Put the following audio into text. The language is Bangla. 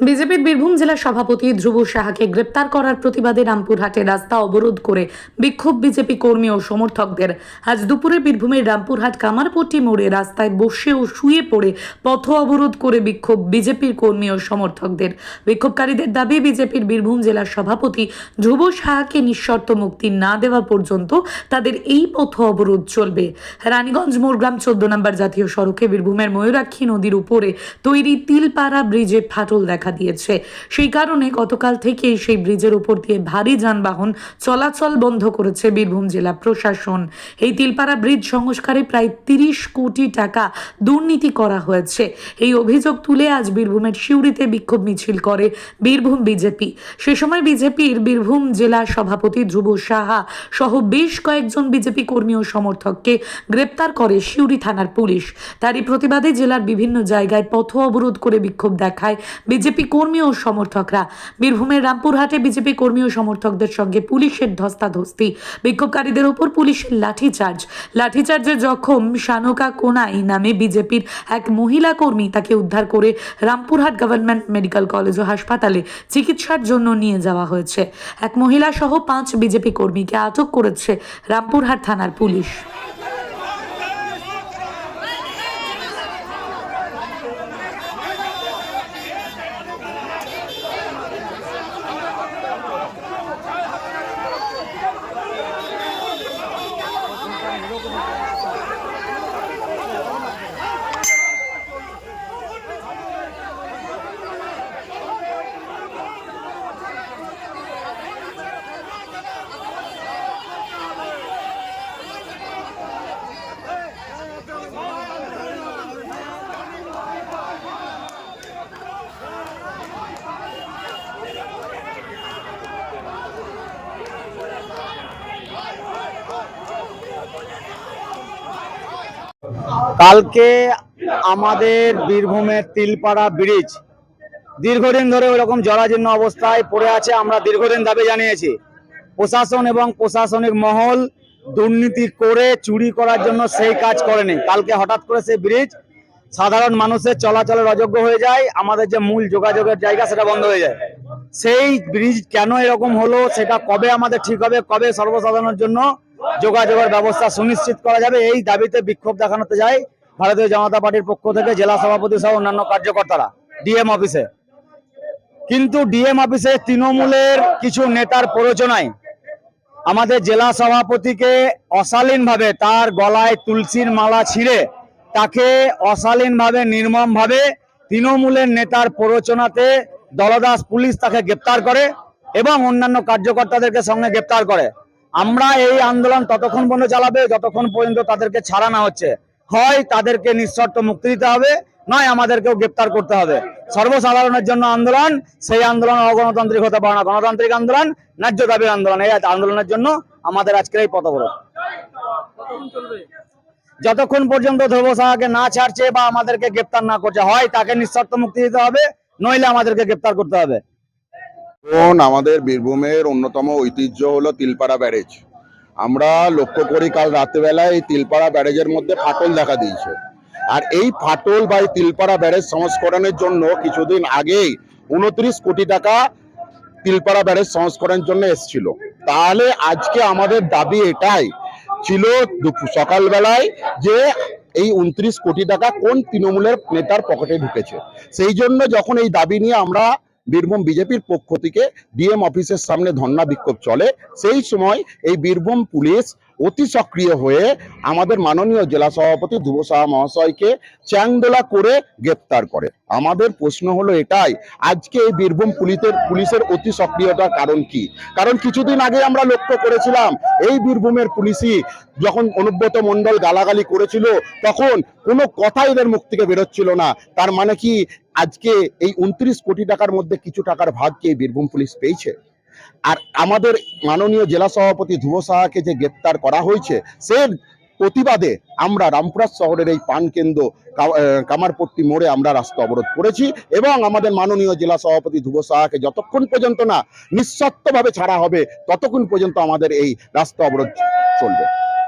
বিজেপির বীরভূম জেলা সভাপতি ধ্রুব সাহাকে গ্রেপ্তার করার প্রতিবাদে রামপুরহাটে রাস্তা অবরোধ করে বিক্ষোভ বিজেপি কর্মী ও সমর্থকদের। আজ দুপুরে বীরভূমের রামপুরহাট কামারপট্টি মোড়ে রাস্তায় বসে ও শুয়ে পড়ে পথ অবরোধ করে বিক্ষোভ বিজেপির কর্মী ও সমর্থকদের। বিক্ষোভকারীদের দাবি, বিজেপির বীরভূম জেলার সভাপতি ধ্রুব সাহাকে নিঃশর্ত মুক্তি না দেওয়া পর্যন্ত তাদের এই পথ অবরোধ চলবে। রানীগঞ্জ মোরগ্রাম চোদ্দ নম্বর জাতীয় সড়কে বীরভূমের ময়ূরাক্ষী নদীর উপরে তৈরি তিলপাড়া ব্রিজে ফাটল দেখা দিয়েছে। সেই কারণে গতকাল থেকেই সেই ব্রিজের উপর দিয়ে ভারী যানবাহন চলাচল বন্ধ করেছে বীরভূম জেলা প্রশাসন। এই তিলপাড়া ব্রিজ সংস্কারে প্রায় তিরিশ কোটি টাকা দুর্নীতি করা হয়েছে। এই অভিযোগ তুলে আজ বীরভূমের সিউড়িতে বিক্ষোভ মিছিল করে বীরভূম বিজেপি। সে সময় বিজেপির বীরভূম জেলা সভাপতি ধ্রুব সাহা সহ বেশ কয়েকজন বিজেপি কর্মী ও সমর্থককে গ্রেপ্তার করে সিউড়ি থানার পুলিশ। তারই প্রতিবাদে জেলার বিভিন্ন জায়গায় পথ অবরোধ করে বিক্ষোভ দেখায় বিজেপি কর্মী ও সমর্থকরা। বীরভূমের রামপুরহাটে বিজেপি কর্মী ও সমর্থকদের সঙ্গে পুলিশের ধস্তাধস্তি। বিক্ষোভকারীদের উপর পুলিশের লাঠিচার্জ। লাঠিচার্জে জখম শানকা কোনাই নামে বিজেপির এক মহিলা কর্মী তাকে উদ্ধার করে রামপুরহাট গভর্নমেন্ট মেডিকেল কলেজ ও হাসপাতালে চিকিৎসার জন্য নিয়ে যাওয়া হয়েছে। এক মহিলা সহ পাঁচ বিজেপি কর্মীকে আটক করেছে রামপুরহাট থানার পুলিশ। কালকে আমাদের বীরভূমের তিলপাড়া ব্রিজ দীর্ঘদিন ধরে ওরকম জরাজীর্ণ অবস্থায় পড়ে আছে, আমরা দীর্ঘদিন দাবি জানিয়েছি। প্রশাসন এবং প্রশাসনিক মহল দুর্নীতি করে চুরি করার জন্য সেই কাজ করেনি। কালকে হঠাৎ করে সেই ব্রিজ সাধারণ মানুষের চলাচলের অযোগ্য হয়ে যায়, আমাদের যে মূল যোগাযোগের জায়গা সেটা বন্ধ হয়ে যায়। সেই ব্রিজ কেন এরকম হলো, সেটা কবে আমাদের ঠিক হবে, কবে সর্বসাধারণের জন্য যোগাযোগের ব্যবস্থা সুনিশ্চিত করা যাবে। এই দাবিতে বিক্ষোভ দেখানোতে যায় ভারতীয় জনতা পার্টির পক্ষ থেকে জেলা সভাপতি সহ অন্যান্য কার্যকর্তারা, ডিএম অফিসে। কিন্তু ডিএম অফিসে তৃণমূলের কিছু নেতার প্ররোচনায় আমাদের জেলা সভাপতিকে অশালীন ভাবে তার গলায় তুলসীর মালা ছিঁড়ে তাকে অশালীন ভাবে নির্মম ভাবে তৃণমূলের নেতার প্ররোচনাতে দলদাস পুলিশ তাকে গ্রেপ্তার করে এবং অন্যান্য কার্যকর্তাদেরকে সঙ্গে গ্রেপ্তার করে। আমরা এই আন্দোলন ততক্ষণ পর্যন্ত চালাবে, যতক্ষণ পর্যন্ত তাদেরকে ছাড়া না হচ্ছে। হয় তাদেরকে নিঃশর্ত মুক্তি দিতে হবে, নয় আমাদেরকেও গ্রেপ্তার করতে হবে। সর্বসাধারণের জন্য আন্দোলন, সেই আন্দোলন অগণতান্ত্রিক হতে পারে না। গণতান্ত্রিক আন্দোলন, ন্যায্য দাবির আন্দোলন, এই আন্দোলনের জন্য আমাদের আজকের এই পথ অবরোধ যতক্ষণ পর্যন্ত ধ্রুব সাহাকে না ছাড়ছে বা আমাদেরকে গ্রেপ্তার না করছে, হয় তাকে নিঃশর্ত মুক্তি দিতে হবে, নইলে আমাদেরকে গ্রেপ্তার করতে হবে। এখন আমাদের বীরভূমের অন্যতম ঐতিহ্য হলো তিলপাড়া ব্যারেজ। আমরা লক্ষ্য করি কাল রাত্রেবেলায় এই তিলপাড়া ব্যারেজের মধ্যে ফাটল দেখা দিয়েছে। আর এই ফাটল বা এই তিলপাড়া ব্যারেজ সংস্করণের জন্য কিছুদিন আগেই উনত্রিশ কোটি টাকা তিলপাড়া ব্যারেজ সংস্করণের জন্য এসেছিল। তাহলে আজকে আমাদের দাবি এটাই ছিল সকালবেলায় যে এই উনত্রিশ কোটি টাকা কোন তৃণমূলের নেতার পকেটে ঢুকেছে। সেই জন্য যখন এই দাবি নিয়ে আমরা বীরভূম বিজেপির পক্ষ থেকে ডিএম অফিসের সামনে ধর্না বিক্ষোভ চলে। সেই সময় এই বীরভূম পুলিশ অতি সক্রিয় হয়ে আমাদের মাননীয় জেলা সভাপতি ধ্রুব সাহা মহাশয়কে চ্যাংদোলা করে গ্রেপ্তার করে। আমাদের প্রশ্ন হলো এটাই, আজকে এই বীরভূম পুলিশের পুলিশের অতি সক্রিয়তার কারণ কি? কারণ কিছুদিন আগে আমরা লক্ষ্য করেছিলাম, এই বীরভূমের পুলিশই যখন অনুব্রত মণ্ডল গালাগালি করেছিল, তখন কোনো কথা এদের মুখ থেকে বেরোচ্ছিল না। তার মানে কি, আজকে এই উনত্রিশ কোটি টাকার মধ্যে কিছু টাকার ভাগ কি বীরভূম পুলিশ পেয়েছে? আর আমাদের মাননীয় জেলা সভাপতি ধ্রুব সাহাকে যে গ্রেপ্তার করা হয়েছে, সে প্রতিবাদে আমরা রামপুরহাট শহরের এই পান কেন্দ্র কামারপট্টি মোড়ে আমরা রাস্তা অবরোধ করেছি এবং আমাদের মাননীয় জেলা সভাপতি ধ্রুব সাহাকে যতক্ষণ পর্যন্ত না নিঃস্বার্থভাবে ছাড়া হবে, ততক্ষণ পর্যন্ত আমাদের এই রাস্তা অবরোধ চলবে।